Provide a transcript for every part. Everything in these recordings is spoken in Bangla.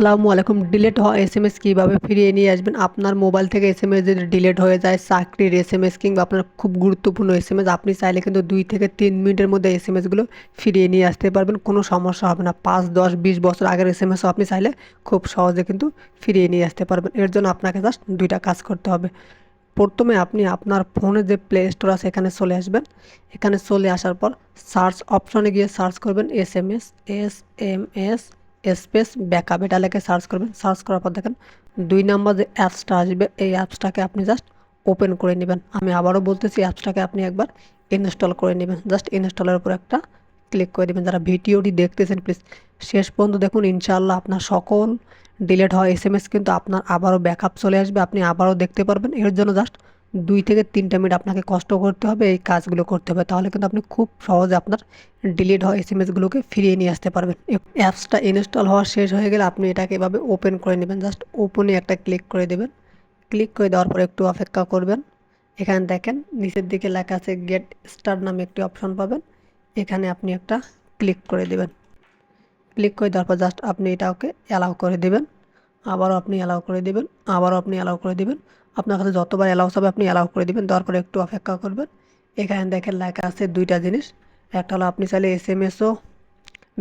আসসালামু আলাইকুম। ডিলেট হওয়া এস এম এস কীভাবে ফিরিয়ে নিয়ে আসবেন? আপনার মোবাইল থেকে এস এম এস যদি ডিলেট হয়ে যায়, চাকরির এস এম এস কিংবা আপনার খুব গুরুত্বপূর্ণ এস এম এস আপনি চাইলে কিন্তু দুই থেকে তিন মিনিটের মধ্যে এস এম এসগুলো ফিরিয়ে নিয়ে আসতে পারবেন। কোনো সমস্যা হবে না। পাঁচ, দশ, বিশ বছর আগের এস এম এসও আপনি চাইলে খুব সহজে কিন্তু ফিরিয়ে নিয়ে আসতে পারবেন। এর জন্য আপনাকে জাস্ট দুইটা কাজ করতে হবে। প্রথমে আপনি আপনার ফোনে যে প্লে স্টোর আছে, এখানে চলে আসবেন। এখানে চলে আসার পর সার্চ অপশনে গিয়ে সার্চ করবেন S M S S M S space backup এটা লেখে সার্চ করবেন, সার্চ করার পর দেখেন দুই নাম্বার যে অ্যাপসটা আসবে, এই অ্যাপসটাকে আপনি জাস্ট ওপেন করে নেবেন। আমি আবারও বলতেছি, অ্যাপসটাকে আপনি একবার ইনস্টল করে নেবেন। জাস্ট ইনস্টলের উপর একটা ক্লিক করে দেবেন যারা ভিডিওটি দেখতেছেন প্লিজ শেষ পর্যন্ত দেখুন, ইনশাআল্লাহ আপনার সকল ডিলেট এম এস কিন্তু আপনার আবারও ব্যাকআপ চলে আসবে। আপনি আবারও দেখতে পারবেন। এর জন্য জাস্ট দুই থেকে তিনটা মিনিট আপনাকে কষ্ট করতে হবে, এই কাজগুলো করতে হবে। তাহলে কিন্তু আপনি খুব সহজে আপনার ডিলিট হওয়া এস এম এসগুলোকে ফিরিয়ে নিয়ে আসতে পারবেন। অ্যাপসটা ইনস্টল হওয়া শেষ হয়ে গেলে আপনি এটাকে এভাবে ওপেন করে নেবেন। জাস্ট ওপেনে একটা ক্লিক করে দেবেন। ক্লিক করে দেওয়ার পর একটু অপেক্ষা করবেন। এখানে দেখেন নিচের দিকে লেখা আছে গেট স্টার নামে একটি অপশন পাবেন। এখানে আপনি একটা ক্লিক করে দেবেন। ক্লিক করে দেওয়ার পর জাস্ট আপনি এটাকে অ্যালাউ করে দেবেন। আবারও আপনি অ্যালাউ করে দেবেন। আবারও আপনি অ্যালাউ করে দেবেন। আপনার কাছে যতবার অ্যালাউস হবে, আপনি অ্যালাউ করে দেবেন। দেওয়ার পরে একটু অপেক্ষা করবেন। এখানে দেখেন লেখা আছে দুইটা জিনিস। একটা হলো আপনি চাইলে এস এম এসও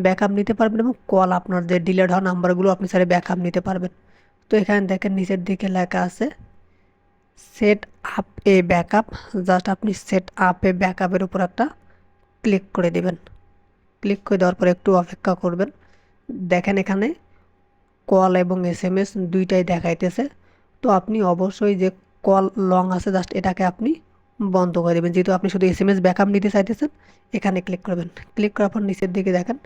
ব্যাকআপ নিতে পারবেন এবং কল আপনার যে ডিলেট হওয়া নাম্বারগুলো আপনি চাইলে ব্যাকআপ নিতে পারবেন। তো এখানে দেখেন নিচের দিকে লেখা আছে set up a backup just আপনি সেট আপ এ ব্যাকআপের উপর একটা ক্লিক করে দেবেন। ক্লিক করে দেওয়ার পর একটু অপেক্ষা করবেন। দেখেন এখানে কল এবং এস এম এস দুইটাই দেখাইতেছে। তো আপনি অবশ্যই যে কল লং আছে জাস্ট এটাকে আপনি বন্ধ করে দেবেন। যেহেতু আপনি শুধু এস এম এস ব্যাকআপ নিতে চাইতেছেন, এখানে ক্লিক করবেন। ক্লিক করার পর নিচের দিকে দেখেন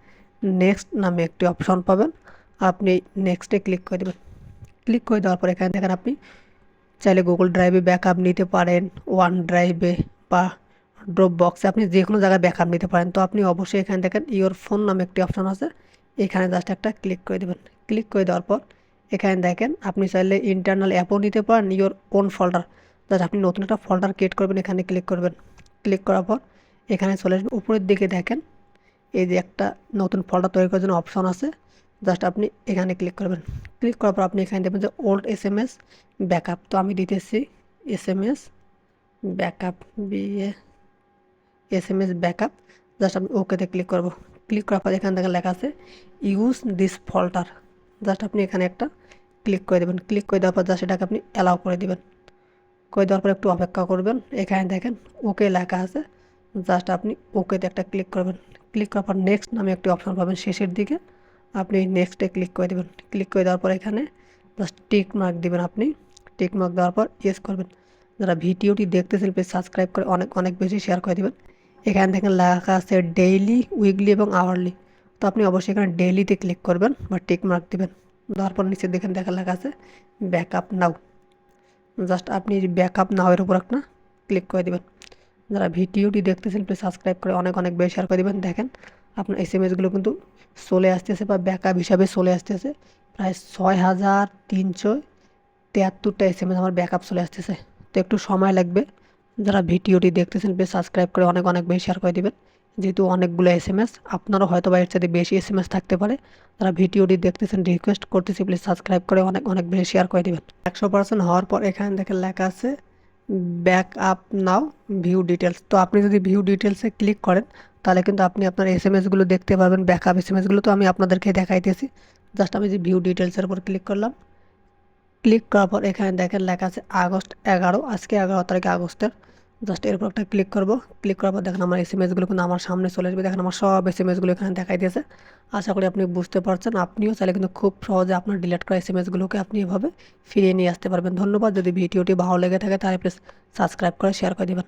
নেক্সট নামে একটি অপশন পাবেন। আপনি নেক্সটে ক্লিক করে দেবেন। ক্লিক করে দেওয়ার পর এখানে দেখেন আপনি চাইলে গুগল ড্রাইভে ব্যাকআপ নিতে পারেন ওয়ান ড্রাইভে বা ড্রপ বক্সে আপনি যে কোনো জায়গায় ব্যাকআপ নিতে পারেন। তো আপনি অবশ্যই এখানে দেখেন ইওর ফোন নামে একটি অপশন আছে। এখানে জাস্ট একটা ক্লিক করে দেবেন। ক্লিক করে দেওয়ার পর এখানে দেখেন, আপনি চাইলে ইন্টারনাল অ্যাপও নিতে পারেন ইওর ওন ফোল্ডার জাস্ট আপনি নতুন একটা ফোল্ডার ক্রিয়েট করবেন, এখানে ক্লিক করবেন। ক্লিক করার পর এখানে চলে আসবেন উপরের দিকে দেখেন, এই যে একটা নতুন ফোল্ডার তৈরি করার জন্য অপশন আছে। জাস্ট আপনি এখানে ক্লিক করবেন। ক্লিক করার পর আপনি এখানে দেখবেন যে old S M S backup তো আমি দিতেছি S M S backup BA S M S backup just আমি ওকেতে ক্লিক করব। ক্লিক করার পর এখানে দেখেন লেখা আছে ইউজ দিস ফল্টার জাস্ট আপনি এখানে একটা ক্লিক করে দেবেন। ক্লিক করে দেওয়ার পর জাস্ট এটাকে আপনি অ্যালাউ করে দেবেন। করে দেওয়ার পর একটু অপেক্ষা করবেন। এখানে দেখেন ওকে লেখা আছে। জাস্ট আপনি ওকেতে একটা ক্লিক করবেন। ক্লিক করার পর নেক্সট নামে একটি অপশন পাবেন শেষের দিকে। আপনি নেক্সটে ক্লিক করে দেবেন। ক্লিক করে দেওয়ার পর এখানে জাস্ট টিক মার্ক দেবেন আপনি। টিক মার্ক দেওয়ার পর ইয়েস করবেন। যারা ভিডিওটি দেখতেছেন প্লিজ সাবস্ক্রাইব করে অনেক অনেক বেশি শেয়ার করে দেবেন। এখানে দেখেন লেখা আছে ডেইলি উইকলি এবং আওয়ারলি তো আপনি অবশ্যই এখানে ডেইলিতে ক্লিক করবেন বা টিক মার্ক দেবেন। দেওয়ার পর নিচে দেখেন দেখা লেখা আছে ব্যাকআপ নাও জাস্ট আপনি ব্যাকআপ নাও এর উপর একটা ক্লিক করে দেবেন। যারা ভিডিওটি দেখতেছেন প্লিজ সাবস্ক্রাইব করে অনেক অনেক বেশি শেয়ার করে দেবেন। দেখেন, আপনার এস এম এসগুলো কিন্তু চলে আসতেছে বা ব্যাকআপ হিসাবে চলে আসতেছে। প্রায় ছয় হাজার তিনশো তিয়াত্তরটা এস এম এস আমার ব্যাকআপ চলে আসতেছে। তো একটু সময় লাগবে। যারা ভিডিওটি দেখতেছেন প্লিজ সাবস্ক্রাইব করে অনেক অনেক বেশি শেয়ার করে দেবেন। যেহেতু অনেকগুলো এস এম এস আপনারও হয়তো বা এর সাথে বেশি এস এম এস থাকতে পারে। তারা ভিডিওটি দেখতেছেন রিকোয়েস্ট করতেছি প্লিজ সাবস্ক্রাইব করে অনেক অনেক বেশি শেয়ার করে দেবেন। একশো পার্সেন্ট হওয়ার পর এখানে দেখে লেখা আছে back up now view details তো আপনি যদি ভিউ ডিটেলসে ক্লিক করেন, তাহলে কিন্তু আপনি আপনার এস এম এসগুলো দেখতে পারবেন ব্যাক আপ এস এম এসগুলো তো আমি আপনাদেরকে দেখাইতেছি। জাস্ট আমি যে ভিউ ডিটেলসের উপর ক্লিক করলাম। ক্লিক করার পর এখানে দেখেন লেখা আছে, আগস্ট এগারো, আজকে এগারো তারিখে আগস্টের। জাস্ট এরপর একটা ক্লিক করব। ক্লিক করার পর দেখেন আমার এস এম এসগুলো কিন্তু আমার সামনে চলে আসবে। দেখেন আমার সব এস এম এসগুলো এখানে দেখাই দিয়েছে। আশা করি আপনি বুঝতে পারছেন। আপনিও চাইলে কিন্তু খুব সহজে আপনার ডিলিট করা এস এম এসগুলোকে আপনি এভাবে ফিরিয়ে নিয়ে আসতে পারবেন। ধন্যবাদ। যদি ভিডিওটি ভালো লেগে থাকে তাহলে প্লিজ সাবস্ক্রাইব করে শেয়ার করে দেবেন।